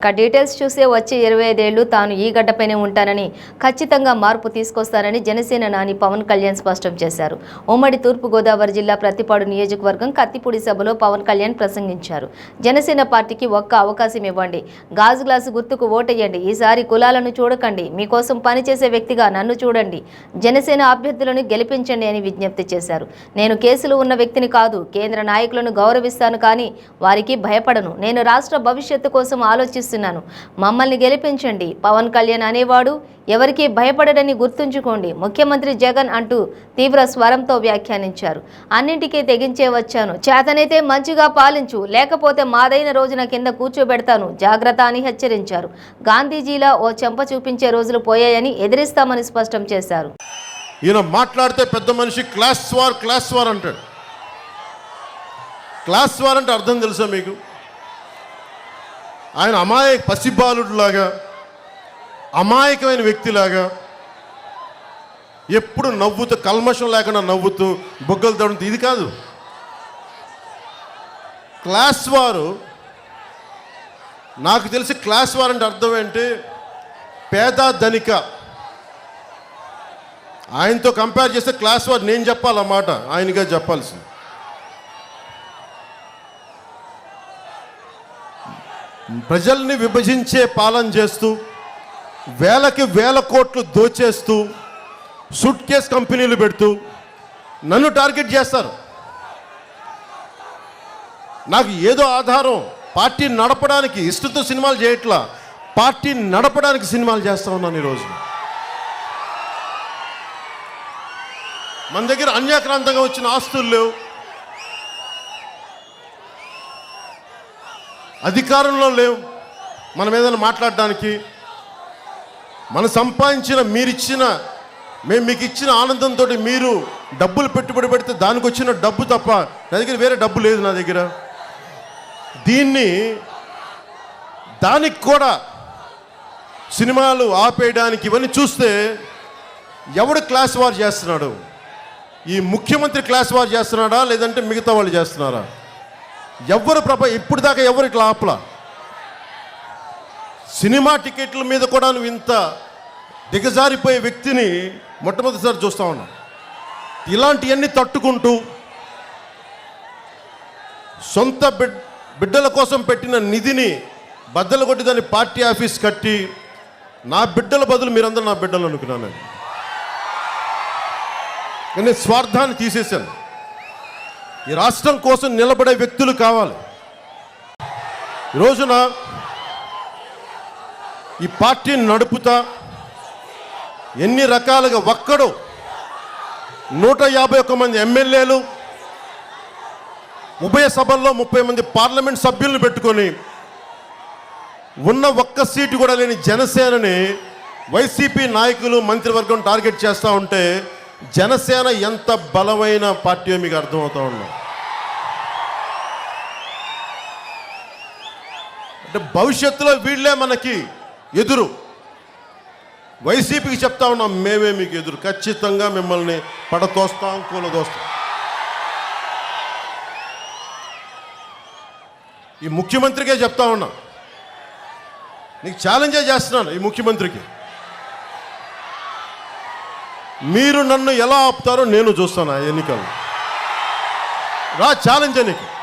ఇక డీటెయిల్స్ చూసే వచ్చే ఇరవై ఐదేళ్ళు తాను ఈ గడ్డపైనే ఉంటానని ఖచ్చితంగా మార్పు తీసుకొస్తానని జనసేన నాని పవన్ కళ్యాణ్ స్పష్టం చేశారు. ఉమ్మడి తూర్పుగోదావరి జిల్లా ప్రతిపాడు నియోజకవర్గం కత్తిపూడి సభలో పవన్ కళ్యాణ్ ప్రసంగించారు. జనసేన పార్టీకి ఒక్క అవకాశం ఇవ్వండి. గాజు గ్లాసు గుర్తుకు ఓటేయండి. ఈసారి కులాలను చూడకండి. మీకోసం పనిచేసే వ్యక్తిగా నన్ను చూడండి. జనసేన అభ్యర్థులను గెలిపించండి అని విజ్ఞప్తి చేశారు. నేను కేసులు ఉన్న వ్యక్తిని కాదు కేంద్ర నాయకులను గౌరవిస్తాను కానీ వారికి భయపడను. నేను రాష్ట్ర భవిష్యత్తు కోసం ప్రార్థిస్తున్నాను. మమ్మల్ని గెలిపించండి. పవన్ కళ్యాణ్ అనేవాడు ఎవరికీ భయపడడని గుర్తుంచుకోండి. ముఖ్యమంత్రి జగన్ అంటూ తీవ్ర స్వరంతో వ్యాఖ్యానించారు. అన్నింటికీ తెగించే వచ్చాను. చేతనైతే మంచిగా పాలించు. లేకపోతే మాదైన రోజున కింద కూర్చోబెడతాను. జాగ్రత్త అని హెచ్చరించారు. గాంధీజీలా ఓ చెంప చూపించే రోజులు పోయాయని ఎదిరిస్తామని స్పష్టం చేశారు. ఈయన మాట్లాడితే పెద్ద మనిషి క్లాస్ వార్ క్లాస్ వార్ అంటాడు. క్లాస్ వార్ అంటే అర్థం తెలుసా మీకు? ఆయన అమాయక పసిబాలుడిలాగా అమాయకమైన వ్యక్తిలాగా ఎప్పుడు నవ్వుతూ కల్మషం లేకుండా నవ్వుతూ బొగ్గలు తడుతూ ఇది కాదు. క్లాస్ వారు నాకు తెలిసి క్లాస్ వారు అంటే అర్థం ఏంటి? పేద ధనిక. ఆయనతో కంపేర్ చేస్తే క్లాస్ వారు నేను చెప్పాలన్నమాట ఆయనగా చెప్పాల్సింది. ప్రజల్ని విభజించే పాలన చేస్తూ వేలకి వేల కోట్లు దోచేస్తూ సూట్ కేస్ కంపెనీలు పెడుతూ నన్ను టార్గెట్ చేస్తారు. నాకు ఏదో ఆధారం పార్టీ నడపడానికి ఇష్టంతో సినిమాలు చేయట్లా పార్టీ నడపడానికి సినిమాలు చేస్తా ఉన్నాను ఈరోజు. మన దగ్గర అన్యాక్రాంతంగా వచ్చిన ఆస్తులు లేవు. అధికారంలో లేవు. మనం ఏదైనా మాట్లాడడానికి మనం సంపాదించిన మీరిచ్చిన మేము మీకు ఇచ్చిన ఆనందంతో మీరు డబ్బులు పెట్టుబడి పెడితే దానికి వచ్చిన డబ్బు తప్ప నా దగ్గర వేరే డబ్బు లేదు నా దగ్గర. దీన్ని దానికి కూడా సినిమాలు ఆపేయడానికి ఇవన్నీ చూస్తే ఎవడు క్లాస్ వార్ చేస్తున్నాడు? ఈ ముఖ్యమంత్రి క్లాస్ వార్ చేస్తున్నాడా? లేదంటే మిగతా వాళ్ళు చేస్తున్నారా? ఎవ్వరు ప్రభ ఇప్పుడు దాకా ఎవరు ఇట్లా ఆపలా సినిమా టికెట్ల మీద కూడా నువ్వు ఇంత దిగజారిపోయే వ్యక్తిని మొట్టమొదటిసారి చూస్తా ఉన్నాం. ఇలాంటివన్నీ తట్టుకుంటూ సొంత బిడ్ బిడ్డల కోసం పెట్టిన నిధిని బద్దలు కొట్టి దాన్ని పార్టీ ఆఫీస్ కట్టి నా బిడ్డల బదులు మీరందరూ నా బిడ్డలు అనుకున్నాను నేను. స్వార్థాన్ని తీసేశాను. ఈ రాష్ట్రం కోసం నిలబడే వ్యక్తులు కావాలి. ఈ రోజున ఈ పార్టీని నడుపుతా ఎన్ని రకాలుగా ఒక్కడు నూట యాభై ఒక్క మంది ఎమ్మెల్యేలు ఉభయ సభల్లో ముప్పై మంది పార్లమెంట్ సభ్యులను పెట్టుకొని ఉన్న ఒక్క సీటు కూడా లేని జనసేనని వైసీపీ నాయకులు మంత్రివర్గం టార్గెట్ చేస్తూ ఉంటే జనసేన ఎంత బలమైన పార్టీ మీకు అర్థమవుతా ఉన్నాం అంటే భవిష్యత్తులో వీళ్ళే మనకి ఎదురు. వైసీపీకి చెప్తా ఉన్నాం మేమే మీకు ఎదురు. ఖచ్చితంగా మిమ్మల్ని పడతోస్తాం కూలదోస్తాం. ఈ ముఖ్యమంత్రికే చెప్తా ఉన్నా. నీకు ఛాలెంజే చేస్తున్నాను ఈ ముఖ్యమంత్రికి. మీరు నన్ను ఎలా ఆపుతారో నేను చూస్తాను ఆ ఎన్నికల్లో. రా ఛాలెంజ్ నీకు.